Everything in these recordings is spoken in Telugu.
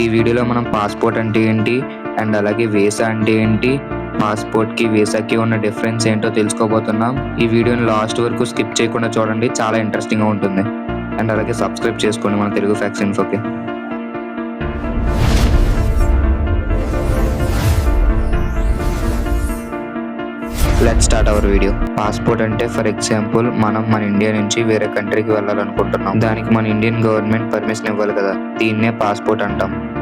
ఈ వీడియోలో మనం పాస్పోర్ట్ అంటే ఏంటి? అండ్ అలాగే వీసా అంటే ఏంటి? పాస్పోర్ట్కి వీసాకి ఉన్న డిఫరెన్స్ ఏంటో తెలుసుకోబోతున్నాం. ఈ వీడియోని లాస్ట్ వరకు స్కిప్ చేయకుండా చూడండి. చాలా ఇంట్రెస్టింగ్గా ఉంటుంది. అండ్ అలాగే సబ్స్క్రైబ్ చేసుకోండి మన Telugu facts ఇన్ఫోకి. Let start our video passport అంటే ఫర్ ఎగ్జాంపుల్ మనం మన ఇండియా నుంచి వేరే కంట్రీకి వెళ్ళాలనుకుంటున్నాం. దానికి మన ఇండియన్ గవర్నమెంట్ పర్మిషన్ ఇవ్వాలి కదా. దీన్నే పాస్పోర్ట్ అంటాం.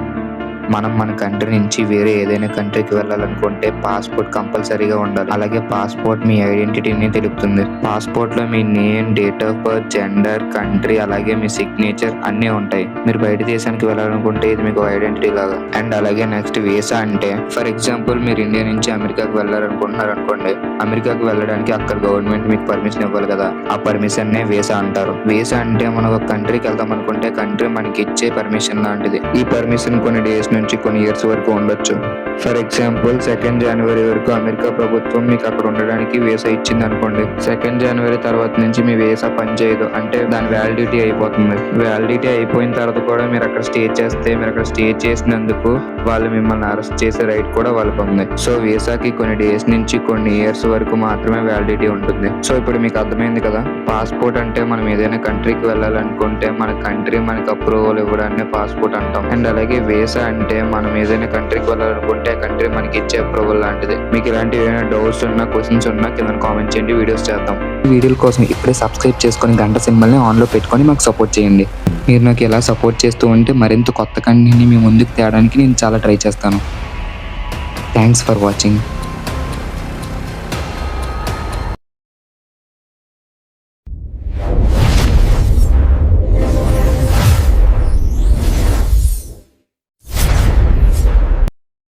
మనం మన కంట్రీ నుంచి వేరే ఏదైనా కంట్రీకి వెళ్ళాలనుకుంటే పాస్పోర్ట్ కంపల్సరీగా ఉండాలి. అలాగే పాస్పోర్ట్ మీ ఐడెంటిటీని తెలుపుతుంది. పాస్పోర్ట్లో మీ name date of birth gender country అలాగే మీ సిగ్నేచర్ అన్నీ ఉంటాయి. మీరు బయట దేశానికి వెళ్ళాలనుకుంటే ఇది మీకు ఐడెంటిటీ లాగా. అండ్ అలాగే నెక్స్ట్ వీసా అంటే ఫర్ ఎగ్జాంపుల్ మీరు ఇండియా నుంచి అమెరికాకి వెళ్ళాలనుకుంటున్నారు అనుకోండి అమెరికాకి వెళ్ళడానికి అక్కడ గవర్నమెంట్ మీకు పర్మిషన్ ఇవ్వాలి కదా. ఆ పర్మిషన్ నే వీసా అంటారు. వీసా అంటే మనం ఒక కంట్రీకి వెళ్దాం అనుకుంటే కంట్రీ మనకి ఇచ్చే పర్మిషన్ లాంటిది. ఈ పర్మిషన్ కొన్ని డేస్ నుంచి కొన్ని ఇయర్స్ వరకు ఉండొచ్చు. ఫర్ ఎగ్జాంపుల్ సెకండ్ జనవరి వరకు అమెరికా ప్రభుత్వం మీకు అక్కడ ఉండడానికి వీసా ఇచ్చింది అనుకోండి సెకండ్ జనవరి తర్వాత నుంచి మీ వీసా పనిచేయదు. అంటే దాని వ్యాలిడిటీ అయిపోతుంది. వ్యాలిడిటీ అయిపోయిన తర్వాత కూడా మీరు అక్కడ స్టే చేస్తే మీరు అక్కడ స్టే చేసినందుకు వాళ్ళు మిమ్మల్ని అరెస్ట్ చేసే రైట్ కూడా వాళ్ళకు ఉంది. సో వీసాకి కొన్ని డేస్ నుంచి కొన్ని ఇయర్స్ వరకు మాత్రమే వ్యాలిడిటీ ఉంటుంది. సో ఇప్పుడు మీకు అర్థమైంది కదా? పాస్పోర్ట్ అంటే మనం ఏదైనా కంట్రీకి వెళ్ళాలనుకుంటే మన కంట్రీ మనకి అప్రూవల్ ఇవ్వడాన్ని పాస్పోర్ట్ అంటాం. అండ్ అలాగే వీసా అంటే మనం ఏదైనా కంట్రీకి వెళ్ళాలనుకుంటే ఆ కంట్రీ మనకి ఇచ్చే అప్రూవల్ లాంటిది. మీకు ఇలాంటి ఏమైనా డౌట్స్ ఉన్నా క్వశ్చన్స్ ఉన్నా కింద కామెంట్ చేయండి వీడియోస్ చేద్దాం. వీడియోల కోసం ఇప్పుడే సబ్స్క్రైబ్ చేసుకొని గంట సింబల్ని ఆన్లో పెట్టుకొని మాకు సపోర్ట్ చేయండి. మీరు నాకు ఎలా సపోర్ట్ చేస్తూ ఉంటే మరింత కొత్త కంటెంట్ని మీ ముందుకు తేడానికి నేను చాలా ట్రై చేస్తాను. Thanks for watching